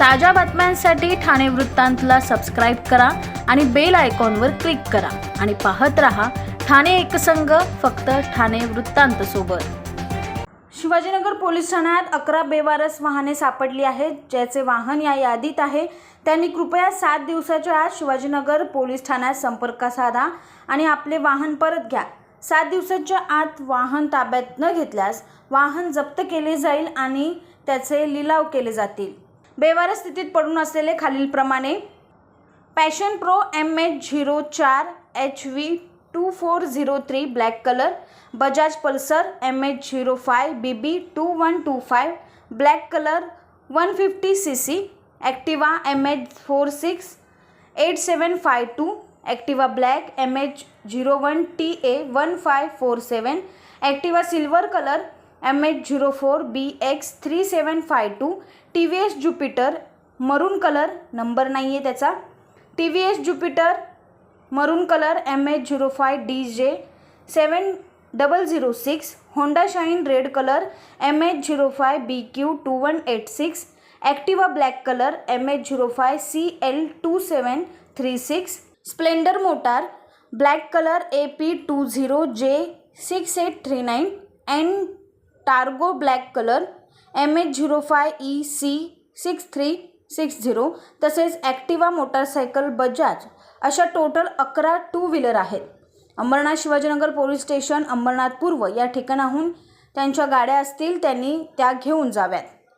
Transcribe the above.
ताज्या बातम्यांसाठी ठाणे वृत्तांतला सबस्क्राईब करा आणि बेल आयकॉनवर क्लिक करा. आणि पाहत रहा ठाणे एकसंघ फक्त ठाणे वृत्तांत सोबत. शिवाजीनगर पोलीस ठाण्यात अकरा बेवारस वाहने सापडली आहेत ज्याचे वाहन या यादीत आहे. त्यांनी कृपया सात दिवसाच्या आत शिवाजीनगर पोलीस ठाण्यात संपर्क साधा आणि आपले वाहन परत घ्या. सात दिवसाच्या आत वाहन ताब्यात न घेतल्यास वाहन जप्त केले जाईल आणि त्याचे लिलाव केले जातील. बेवार स्थितीत पडून असलेले खालीलप्रमाणे passion pro M H zero चार H V two four zero three black colour Bajaj pulsar M H zero five B B two one two five black colour one fifty C C activa M H four six eight seven five two activa black M H zero one T A one five four seven activa silver colour M H zero four B X three seven five two T V S jupiter maroon colour number नाही आहे त्याचा. T V S jupiter maroon colour M H zero five D J seven double zero six honda shine red colour M H zero five B Q two one eight six activa black colour M H zero five C L two seven three six splendor motor black colour A P two zero J six eight three nine and targo black colour M H zero five E C six three six zero तसेच Activa motorcycle Bajaj अशा total अकरा two wheeler आहेत. Ambernath Shivajinagar police station Ambernath पूर्व या ठिकाणाहून त्यांच्या गाड्या असतील त्यांनी त्या घेऊन जाव्यात.